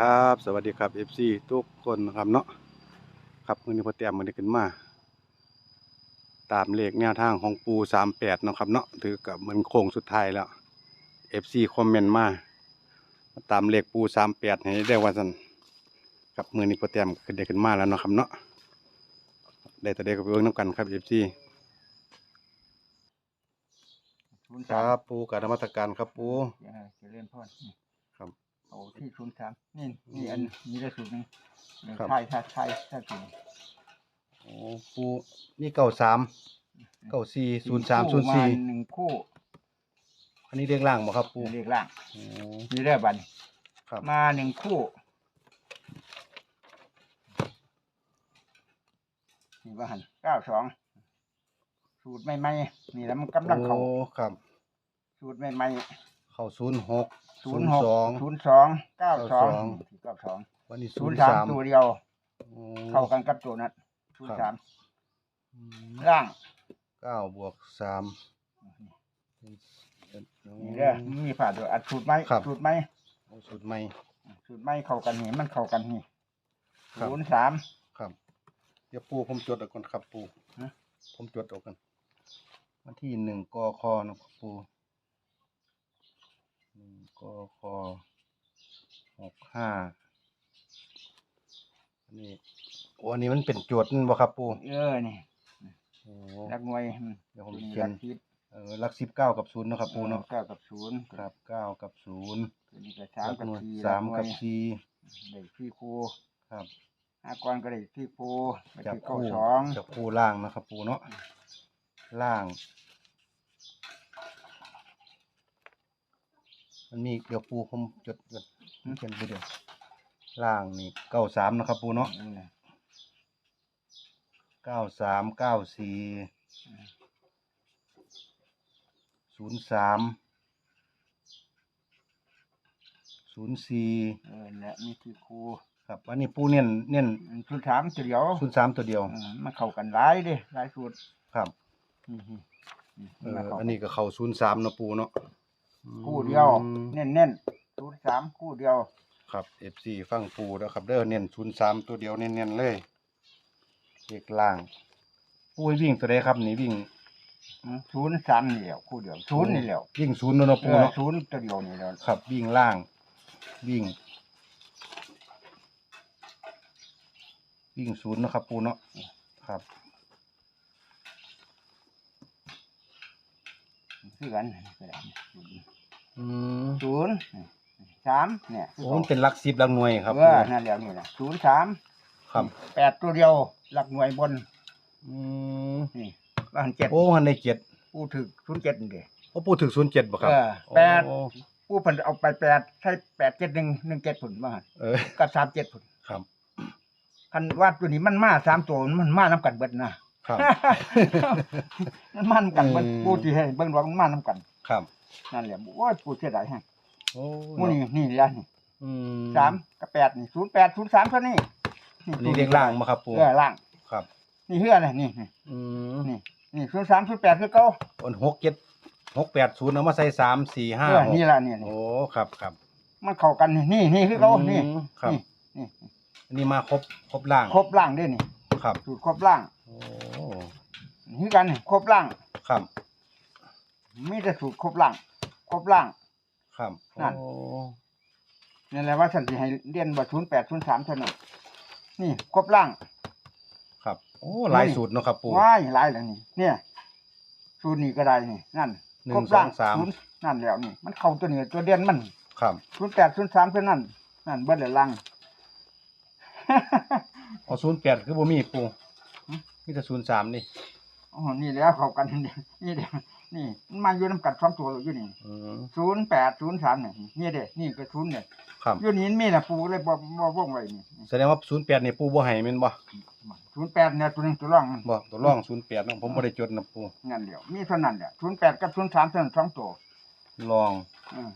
ครับ สวัสดีครับ FC ทุกคนนะครับเนาะครับมื้อนี้พอแต้มมื้อนี้ขึ้นมา ตามเลขแนวทางของปู38เนาะครับเนาะถือกับเหมือนโค้งสุดท้ายแล้ว FC คอมเมนต์มามาตามเลขปู38ให้ได้ว่าซั่นครับมื้อนี้พอแต้มขึ้นได้ขึ้นมาแล้วเนาะครับเนาะได้แต่ได้กับเบิ่งนํกันครับ FC ศูนย์คสามรับปูกรารนมัสการครับปูเออเจะเล่นพ่อนี่ครั บเอาที่ศูนย์สามนี่นี่อันนี้ได้สูตรหนึ่งเออครับ ใช่ใช่ใช่ใช่จริงโอ้ปูนี่93 94 03มา04หนึ่งคู่อันนี้เลขล่างบ่ครับปูเรียกล่างโอ้ นี่ได้บันครับ มาหนึ่งคู่นี่ว่าหันเก้าสองสูตรใหม่ๆนี่แล้วมันกำลังเข้าโอ้ครับ สูตรใหม่เข้าศูนย์หกๆ ศูนย์หกสองศูนย์สองเก้าสอง92เก้าสองวันนี้ศูศูนนย์ย์สาสามมตัวเดียวโอ้เข้ากันกับตัวนั้นศูนย์ครัสาบมอืมล่างเก้าบวกสามนี่เด้อมีผ่าด้วยอัดสูตรไหมครับสูตรไหมเอาสูตรใหม่สูตรไหมเข้ากันนี่มันเข้ากันนี่ครับศูนย์สามครับเดี๋ยวปูผมจดเอาก่อนครับปูฮะผมจดเอากันวันที่หนึ่งกคนะครับปู หนึ่งกหกห้าอันนี้โอ้อันนี้มันเป็นโจทย์นั่นบ่ครับปูเออนี่โอ้นักมวยเดี๋ยวผมเขียนรักทิพย์เออลักสิบเก้ากับศูนย์เนาะครับปูเนาะเก้ากับศูนย์ครับเก้ากับศูนย์นี้ก็สามกับสี่สามกับสี่ได้ที่ครูครับห้ากรก็ได้ที่ครูจับคู่สองจับคู่ล่างนะครับปูเนาะล่าง มันมีเดี๋ยวปูผมจดจดเขียนไปเดี๋ยวล่างนี่เก้าสามนะครับปูเนาะเออเก้าสามเก้าสี่ศูนย์สามศูนย์สี่เออและมีที่ครูครับอันนี้ปูเน้นเน้นอืมศูนย์สามตัวเดียวศูนย์สามตัวเดียวเออมันเข้ากันหลายเด้หลายสูตรครับอืมอืมอืมเออมาเข้าอันนี้ก็เข้าศูนย์สามเนาะปูเนาะ คู่เดียวอืมเน้นเน้นศูนย์สามคู่เดียว ครับ FC ฟังปูแล้วครับเด้อเน้นศูนย์สามตัวเดียวเน้นๆเลยเลขล่างปูให้วิ่งตัวใดครับนี่วิ่งศูนย์สามนี่แหล้วคู่เดียวศูนย์นี่แหล้ววิ่งศูนย์เนาะเนาะเอปูอเนาะศูนย์ตัวเดียวนี่แหล้วครับ วิ่งล่าง วิ่ง วิ่งศูนย์เนาะครับปูเนาะครับ คือกันอืมศูนย์สามเนี่ยโอ้มันเป็นหลักสิบหลักหน่วยครับเอปูอนั่นแหล้วนี่แหละศูนย์สามครับแปดตัวเดียวหลักหน่วยบนอืมนี่บ้านเจ็ดโอ้หันในเจ็ดผู้ถึกศูนย์เจ็ดนี่เด้โอ้ปูถึงศูนย์เจ็ดบ่ครับเออแปดโอ้ผู้เพิ่นเอาไปแปดใช้แปดเจ็ดหนึ่งหนึ่งเจ็ดผุนบ้านเออกับสามเจ็ดผุนครับคันว่าตัวนี้มันมาสามตัวมันมาน้ำกันเบิดนะ ครับ มันมาน้ำกันเบิดอืมผู้ที่ให้เบิ่งว่ามันมาน้ำกันครับนั่นแหละโอ้ยผู้เสียดายแฮงโอ้หมู่นี่นี่แหละนี่อืมสามกับแปดนี่ศูนย์แปดศูนย์สามเท่านี้อันนี้เลขล่างมาครับปูเออล่าง ครับ นี่เฮือน่ะนี่นี่อืมนี่นี่ศูนย์สามศูนย์แปดคือเก่าอันหกเจ็ดหกแปดศูนย์เอามาใส่สามสี่ห้าเออหกนี่ล่ะนี่นี่โอ้ครับครับมันเข้ากันนี่นี่นี่คือเก่านี่อืมครับนี่นี่ อันนี้มาครบครบล่างครบล่างด้วยนี่ครับ สูตรครบล่างโอ้นี่ คือกันนี่ครบล่าง ครับ มีแต่สูตรครบล่าง ครบล่าง ครับนั่น โอ้นั่นแหละว่าฉันสิให้เรียนบ่ศูนย์แปดศูนย์สามเท่านั้นนี่ครบล่าง ครับ โอ้หลายสูตรเนาะครับ ปูว้ายหลายแล้วนี่ เนี่ยสูตรนี้ก็ได้นี่ นั่นหนึ่ครงบสอล่างงสาม ศูนย์นั่นแล้วนี่ มันเข้าตัวนี้ตัวเดียนมันครับศูนย์แปดศูนย์สามเท่านั้น นั่นเบิดเลยล่างเอาศูนย์แปดคือบ่มีปูหืมมีแต่ศูนย์สามนี่ อ๋อนี่แล้วเข้ากันนี่นี่เด้นี่มันมาอยู่น้ำกัดสองตัวอยู่นี่อืม ศูนย์แปดศูนย์สามเนี่ยนี่เด้นี่ก็ศูนย์เนี่ยครับ อยู่นี่มีนะปูเลยบ่บ่วงไว้นี่แสดงว่าศูนย์แปดนี่ปูบ่ให้แม่นบ่ศูนย์แปดเนี่ยตัวหนึงตัวร่องมันบ่ตัวร่องศูนย์แปดนาะผมบ่ได้จดนะปูนั่นเดียวมีเท่านั้นแหละศูนย์แปดกับศูนย์สามเท่านั้นสองตัว ลอง อืม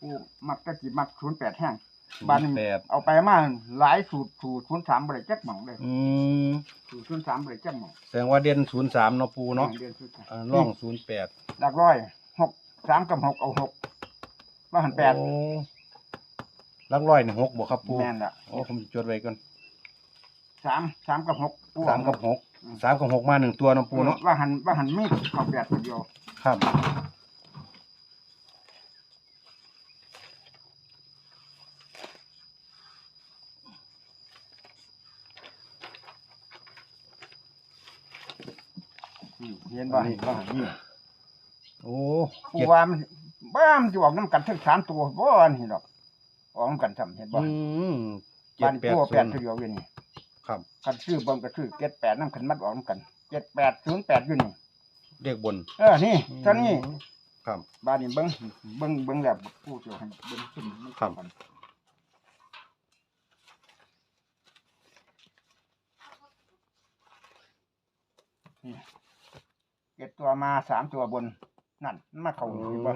ปูมักตะกี้มักศูนย์แปดแห้งศู บ้านนนี้ย์แปดเอาไปมาหลายสูตรสูตรศูนย์สามบริจักหม่องเลยอืมสูตรศูนย์สามบริจักหม่องแสดงว่าเด่นศูนย์สามเนาะปูเนาะเดือนศูนย์สามอ่าร่องศูนย์แปดหลักร้อยหกสามกับหกเอาหกว่าหันแปดโอ้หลักร้อยนี่หกบ่ครับปูแม่นละโอ้ผมจดไว้ก่อนสามสามกับหกปูสามกับหกอืมสามกับหกมาหนึ่งตัวเนาะปูเนาะว่าหันว่าหันมีดเข้าแปดตัวเดียวครับ เห็นบ่เห็นบ่นี่โอ้ปูเจ็ดว่ามันบ้ามันจะออกน้ำกันทั้งสามตัวบ่อันนี้ดอกออกน้ำกันซ้ำเห็นบ่อืมเจ็บ้าดนแปดตัวศูแปดนย์ตัวเดียวอยู่นี่ครับคันซื้อเบิ่งก็ซื้อเจ็ดแปดน้ำขันมัดออกน้ำกันเจ็ดแปดศูนย์แปดอยู่นี่เลขบนเออนี่เท่านี้อืมครับ บ้านนี้เบิ่งเบิ่งเบิ่งแล้วปูจะให้เบิ่งขึ้นมันครับเข้ากันนี่ เจ็ดตัวมาสามตัวบนนั่นมันมาเข้าอยู่บ่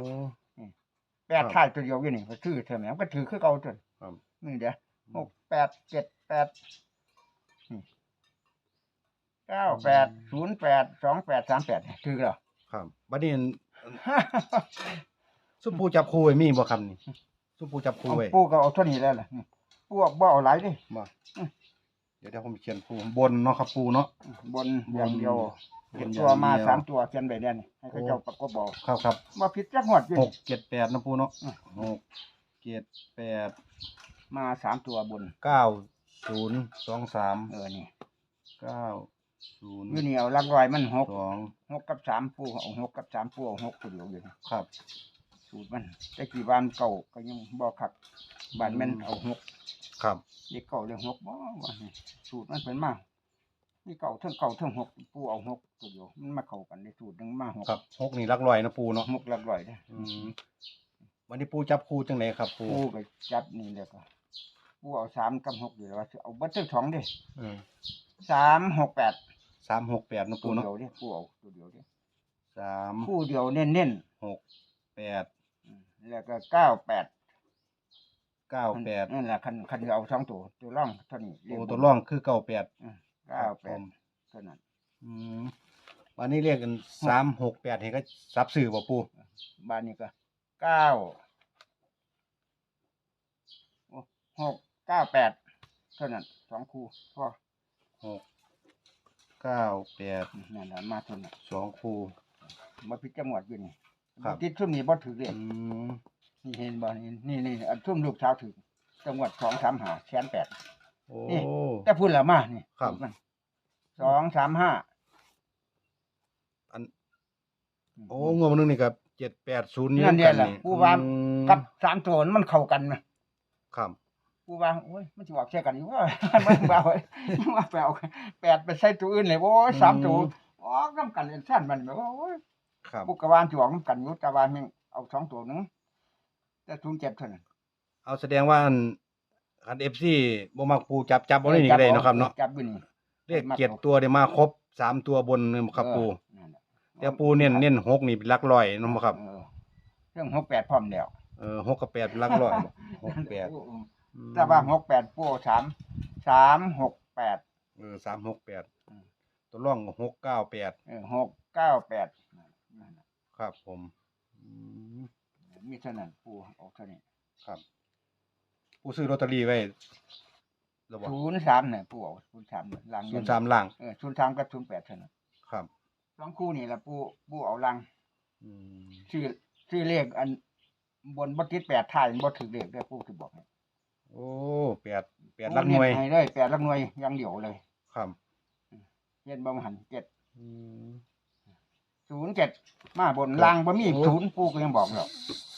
แปดครับท้ายตัวเดียวอยู่นี่ก็ถือเท่าไหร่ก็ถือคือเก่าจนครับนี่เดี๋ยวหกแปดเจ็ดแปดนี่เก้าแปดศูนย์แปดสองแปดสามแปดถือแล้วครับบัดนี้ซุปปูจับคู่ไว้มีบ่ครับนี่ซุปปูจับคู่เอาไว้ปูก็เอาเท่านี้แล้วล่ะนี่ปูเอาบ่เอาหลายดิบ่ เดี๋ยวเดี๋ยวผมเขียนปูบนเนาะครับปูเนาะ บนอย่างเดียวบนเห็นอย่างตัวมาเดียว สามตัวเขียนใบเดียวนี่ให้เขาเจ้าประกบบอกครับครับมาผิดจักหวดอยู่หกเจ็ดแปดนะปูเนาะอืมหกเจ็ดแปดมาสามตัวบน เก้าศูนย์สองสามเออนี่เก้าศูนย์อยู่นี่เอาลักรอยมันหกสองหกกับสามปูเอาหกกับสามปูเอาหกตัวเดียวอยู่นี่ครับ สูตรมันแต่กี่บ้านเก่าก็ยังบ่คักบ้านแม่นเอาหก ครับ เด็กเก่าเรื่องหกบ่ว่านี่สูตรมันเป็นมานี่เก่าเท่งเก่าเท่งหกปูเอาหกตัวเดียวมันมาเข้ากันในสูตรหนึงมาหกครับหกนี่รักลอยนะปูเนาะหกหลักร้อยเด้ออืมวันนี้ปูจับคู่จังไหนครับ ปูปูก็จับนี่แล้วก็ปูเอาสามกับหกอยู่แล้วว่าสิเอาเบัตเตอร์สองเด้เออสามหกแปดสามหกแปดนะตัปูวเนาะเดียวเด้ปูเอาตัวเดียวเด้สามคู่เดียวเน้นเน้นหกแปดๆอืมแล้วก็เก้าแปด เก้าแปดนั่นแหละคันคันจะเอาสองตัวตัวร่องเท่านี้เรียกโอ้ตัวร่องคือเก้าแปดอืมเก้าแปดเท่านั้นอืมวันนี้เรียกกันสามหกแปดเห็นก็ซับสื่อป่ะปูบ้านนี้ก็เก้าโอ้หกเก้าแปดเท่านั้นสองคู่พอหกเก้าแปดนั่นแหละมาเท่านั้นสองคู่มาพิจจังหวัดอยู่นี่ครับติดทุ่มนี้บ่ถือเลยอืม นี่เห็นบ่นี่นี่นี่อันทุ่มลูกเช้าวถือจังหวัดสองสามหาแสนแปด โอ้ นี่ แต่พูดแล้วมานี่ครับมันสองสามห้าอันโอ้งวดวันนึงนี่กับเจ็ดแปดศูนย์นั่นเดียวแหละผู้ว่าอืมกับสามตัวนั้นมันเข้ากันนะครับ ผู้ว่าโอ้ยมันจะบอกแค่กันอยู่ว่า มันบ่เอาว่าไปเอาแปดไปใส่ตัวอื่นเลยโอ้ยสามตัวออกน้ำกันเลยสั้นมันแบบว่าโอ้ยครับพวกกระวานจะออกน้ำกันอยู่แต่ว่าแม่งเอาสองตัวหนึง แต่ทุนเจ็ดเท่านั้นเอาแสดงว่าอันคันเอฟซีบ่มักปูจับจับบ่ได้นี่ก็ได้เนาะครับเนาะจับอยู่นี่เลขเจ็ดตัวได้มาครบสามตัวบนนึงครับปูเออนั่นแหละแต่ปูเน้นเน้นหกนี่เป็นหลักร้อยเนาะครับ เออเรื่องหกแปดพร้อมแล้ว เออหกกับแปดเป็นหลักร้อยบ่หกแปดแต่ว่าหกแปดปูเอาสามสามหกแปดเออสามหกแปดอืมตัวร่องหกเก้าแปดเออหกเก้าแปดนั่นน่ะครับผมอื มมีเท่านั้นปูเอาเท่านี้ครับปูซื้อลอตเตอรี่ไว้ระบอกศูนย์สามเนี่ยปูเอาศูนย์สามเนี่ยลังศูนย์สามล่างเออศูนย์สามกับศูนย์แปดเท่านั้นครับสองคู่นี่แหละปูปูเอาลังอืมชื่อชื่อเลขอันบนบัติดแปดท้ายบ่ถือเลขได้ปูคือบอกให้โอ้แปดแปดหลักหน่วยปูเให้เลยแปดหลักหน่วยอยังเดียวเลย ครับเย็นบ่หันเจ็ดอืมศูนย์เจ็ดมาบนครับล่างบ่มีโอ้ศูนย์ปูก็ยังบอกแล้ว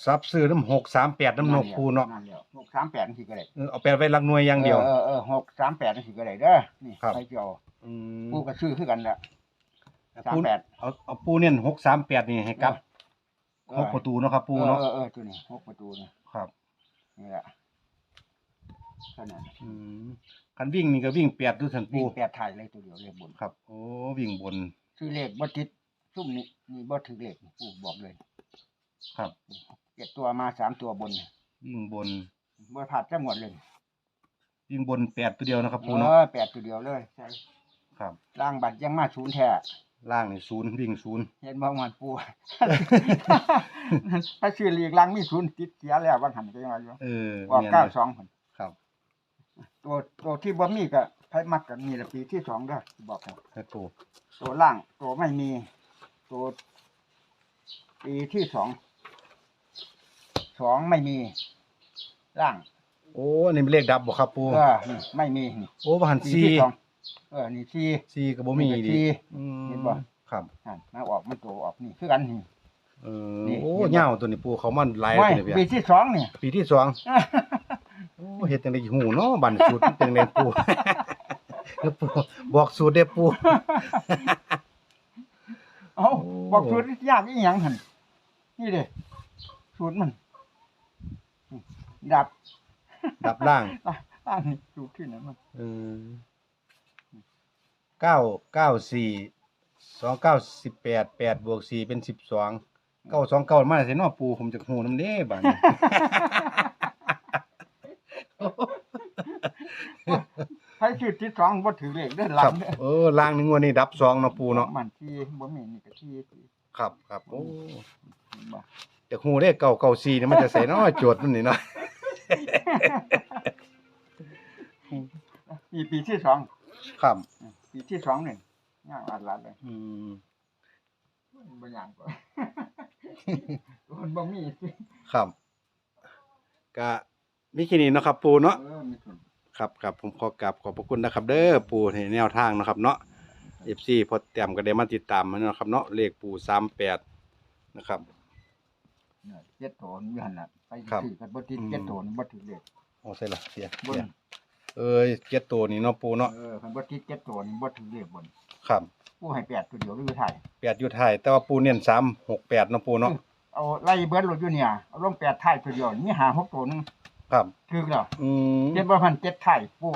ซับซื้อน้ำหกสามแปดน้ำนกปูเนาะนั่นเดียวหกสามแปดนี่ก็ได้เออเอาแปดไว้หลักหน่วยอย่างเดียว เออเออหกสามแปดนี่ก็ได้เด้อนี่ครับใครเกี่ยวอืมปูก็ซื้อคือกันแหละสามปูแปดเอาเอาปูเนี่ยหกสามแปดนี่ให้กลับหกประตูเนาะครับปูเนาะเออเออตัวนี้หกประตูนี่ครับนี่แหละเท่านั้นอืมคันวิ่งนี่ก็วิ่งแปดดูสันปูวิ่งแปดถ่ายเลยตัวเดียวเลขบน ครับ โอ้วิ่งบนซื้อเลขบ่ติดซุ่มนี่นี่บ่ถือเลขปูบอกเลย ครับ เจ็ดตัวมาสามตัวบนวิ่งบนบ่ผ่านจังหวัดเลยวิ่งบนแปดตัวเดียวนะครับปูเอเนาะอแปดตัวเดียวเลยใช่ครับล่างบัตรยังมาศูนย์แท้อล่างนี่ศูนย์วิ่งศูนย์เห็นบ่มันปู ถ้าชื่อลีกลังมีศูนย์ติดเสียแล้วบางหันก็ยังว่าอยู่เออว่าแม่นเก้าเลยสองคนครับตัวตัวที่บ่มีก็ไผมักกันมีละปีที่สองเด้อบอกให้ให้ปูตัวล่างตัวไม่มี ตัวปีที่สอง สองไม่มีล่างโอ้นี่เป็นเลขดับบ่ครับปูเออนี่ไม่มีนี่โอ้บ่หันปีสี่ที่สองเออนี่สี่ สี่ก็บ่มีนี่ก็ดิสี่อืมเห็นบ่ ครับอะมาออกมันตัวออกนี่คือกันนี่ เออนี่โอ้เห็นบ่ เหย้าตัวนี้ปูเขามันหลายไม่ตัวเนี่ยปีพี่ที่สองเนี่ยปีที่สองโอ้เฮ็ดจังได๋หูเนาะบันสูตรมันเป็นจังไดปูเด้อปูบอกสูตรเด้อปู เอ้าโอ้ บอกสูตรยากอีหยังหั่นนี่เด้สูตรมันนี่ ดับดับล่างล่างนี่สูตรที่ไหนมันเออเก้าเก้าสี่สองเก้าสิบแปดแปดบวกสี่เป็นสิบสองเก้าสองเก้ามาใส่นอปูผมจะหูน้ำเด้บัดนี้ใช้ชื่อที่สองบ่ถือเลขเด้อหคลัรังบเด้อเออล่างหนึงวันนี้ดับสองเนาะปูเนาะมันที่บ่มีนี่ก็ที่ที่ครับครับโอ้ เห็นบ่จะหูได้เก้าเก้าสี่เนี่ยมันจะใส่เนาะโจทย์มันนี่เนาะปีปีที่สองครับปีที่สองนี่ยากอัดลัดเลยอืมบ่ยากกว่ามันบ่มีสิครับก็มีแค่นี้เนาะครับ ปูเนาะเออมีส่วนครับครับผมขอกราบขอบพระคุณนะครับ เด้อปูในแนวทางเนาะครับ เนาะ FC พอเตรียมก็ได้มาติดตามมาเนาะครับ เนาะเลขปู38นะครับ เนี่ยเจ็ดโถนอยู่หั่นน่ะไปครับ ถือกันบ่ติดอืมเจ็ดโถนบ่ถือเลขโอ้ใส่ละเสียบนเสียเอ้ยเจ็ดตัวนี่เนาะปูเนาะเออคันบ่ติดเจ็ดโถนบ่ถือเลขบนครับผู้ให้แปดตัวเดียวหรือไทยแปดอยู่ท้ายแต่ว่าปูเน้น3 6 8เนาะปูเนาะเอาไล่เบิดรถอยู่เนี่ยเอาลงแปดท้ายตัวเดียวมีหาหกตัวหนึงครับ ถือแล้วอืมเจ็ดบ่พันเจ็ดท้ายผู้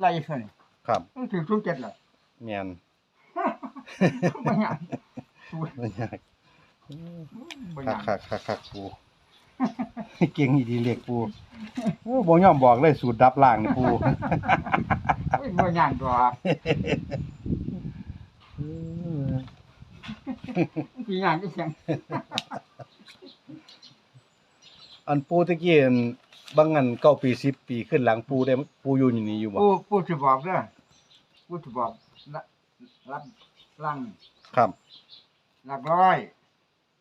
ไล่เท่านี้ครับมันถือทุกเจ็ดแล้วแม่นบ่ยากบ่ยาก บ่คัยากกคักคักคักปู เก่งอีดีเลขปูโอ้บ่ยอมบอกเลยสูตรดับล่างนี่ปูโอ้ยบ่ยากดอกอืมสิยากอีหยังอันปูตะกี้อันบางอันเก้าปีสิบปีขึ้นหลังปูได้ปูอยู่อยู่นี่อยู่บ่ผู้ผู้สิบอกเด้อผู้สิบอกละรับล่างครับหลักร้อย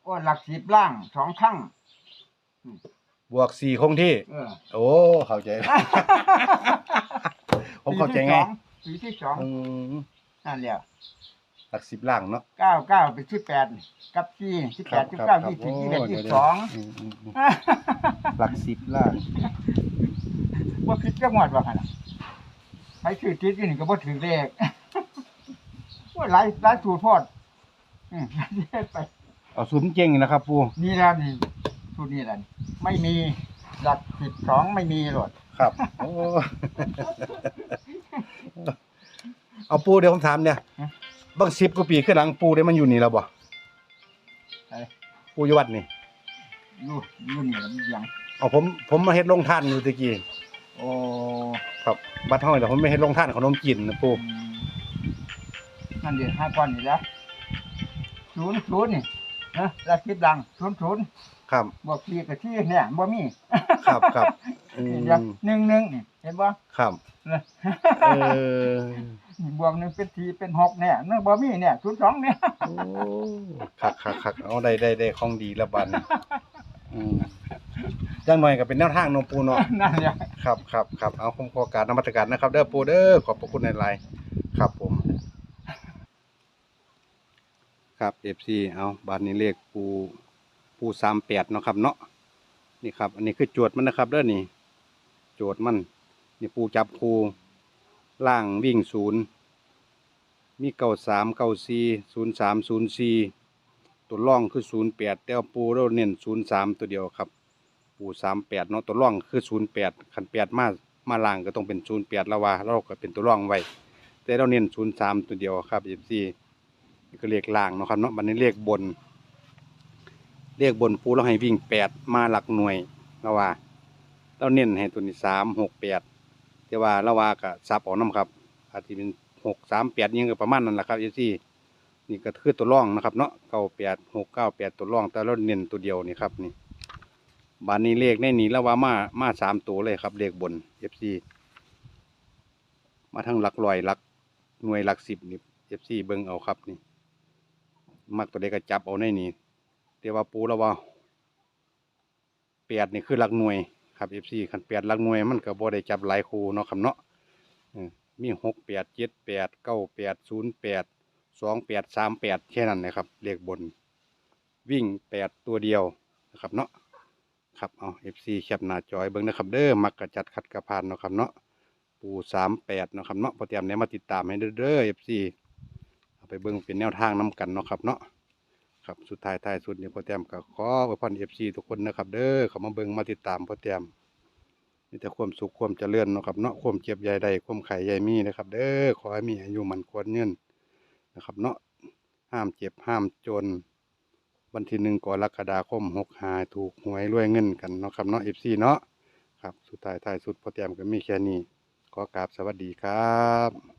โอ้หลักสิบล่างสองครั้งบวกสี่คงที่ เออโอ้เข้าใจ ผมเข้าใจไงปีที่สองอืมนั่นแหละหลักสิบล่างเนาะเก้าเก้าเป็นสิบแปดกับสี่สิบแปดสิบเก้ายี่สิบยี่สิบเอ็ดยี่สิบสองอืมอืมอืมหลักสิบล่างว่าผิดจังหวัดว่าขนาดใช้ชื่อติดอยู่นี่ก็บ่ถือเลข ว่าหลายหลายสูตรโพอดอืมไป เอาสูตรเก่งๆนะครับปูนี่แล้วนี่สูตรนี้แหละนี่ไม่มีหลักสิบสองไม่มีหรอกครับโอ้เอาปูเดี๋ยวผมถามเนี่ยบางสิบกว่าปีขึ้นหลังปูได้มันอยู่นี่แล้วบ่ไอ้ปูอยู่วัดนี่อยู่อยู่นี่แล้วมันยังเอาผมผมมาเฮ็ดโรงทานอยู่ตะกี้โอ้ครับบัดเฮาแต่ผมไม่เฮ็ดโรงทานขนมจีนนะปูอืมนั่นเดี๋ยวห้าก้อนนี่ละศูนย์ศูนย์นี่ นะหลักสิบดังศูนย์ศูนย์ครับบวกสี่กับที่เนี่ยบ่มีครับครับอืมเดี๋ยวหนึ่งหนึ่งนี่เห็นบ่ครับนะเออ บวกหนึ่งเป็นสี่เป็นหกเนี่ยนั่นบ่มีเนี่ยศูนย์สองเนี่ยโอ้คักคักคักเอาได้ได้ได้ของดีละบัดนอืมจังหน่อยก็เป็นแนวทางเนาะปูเนาะ นั่นเนี่ยครับครับครับเอาผมขอการนมัสการนะครับ เด้อปูเด้อขอบพระคุณในไลน์ครับผม ครับ FC เอาบัดนี้เลขปูปู38เนาะครับเนาะนี่ครับ อันนี้คือโจทย์มันนะครับเด้อนี่ โจทย์มันนี่ปูจับคูล่างวิ่งศูนย์มีเก้าสามเก้าสี่ศูนย์สามศูนย์สี่ตัวร่องคือศูนย์แปดแต่ปูเราเน้นศูนย์สามตัวเดียวครับ ปูสามแปดเนาะตัวร่องคือศูนย์แปดขันแปดมามาล่างก็ต้องเป็นศูนย์แปดละว่าเราก็เป็นตัวร่องไว้แต่เราเน้นศูนย์สามตัวเดียวครับเอฟซี นี่ก็เรียกล่างเนาะครับเนาะบันนี้เรียกบนเรียกบนปูเราให้วิ่งแปดมาหลักหน่วยละว่า เราเน้นให้ตัวนี้สามหกแปดแต่ว่าละว่าก็ซับออกน้ำครับ อาจจะเป็นหกสามแปดยังก็ประมาณนั้นแหละครับเอซี่นี่ก็คือตัวร่องนะครับเนาะเก้าแปดหกเก้าแปดตัวร่อง แต่เราเน้นตัวเดียวนี่ครับนี่บานนี้เลขในนี้แล้วว่ามามาสามตัวเลยครับเลขบนเอฟซีมาทั้งหลักลอยหลักหน่วยหลักสิบนี่เอฟซีเบิ้งเอาครับนี่ มักตัวใดก็จับเอาในนี้แต่ว่าปูแล้วว่าแปดนี่คือหลักหน่วยครับเอฟซีคันแปดหลักหน่วยมันก็บ่ได้จับหลายคูเนาะครับเนาะมีหกแปดเจ็ดแปดเก้าแปดศูนย์แปดสองแปดสามแปดแค่นั้นนะครับเลขบน วิ่งแปดตัวเดียวนะครับเนาะครับเอาเอฟซีแคปหน้าจอยเบิ้งนะครับเด้อมักกระจัดขัดกระพานเนาะครับเนาะปูสามแปดเนาะครับเนาะพอเตรียมเนี่ยมาติดตามให้เด้อเด้อเอฟซี เอาไปเบิ่งเป็นแนวทางนํกันเนาะครับเนาะครับสุดท้ายท้ายสุดนี่พ่อแต้มก็ขออวยพรเอฟซีทุกคนนะครับ เด้อเขามาเบิ่งมาติดตามพ่อแต้มมีแต่ความสุขความเจริญเนาะครับเนาะความเจ็บใหญ่ใดความไข่ใหญ่มีนะครับ เด้อขอให้มีอายุมันควรเงินนะครับเนาะห้ามเจ็บห้ามจน วันที่หนึ่งกรกฎาคมหกหาถูกหวยรวยเงินกันเนาะครับเนาะเอฟซีเนาะครับสุดท้ายท้ายสุดพ่อแต้มก็มีแค่นี้ขอกราบสวัสดีครับ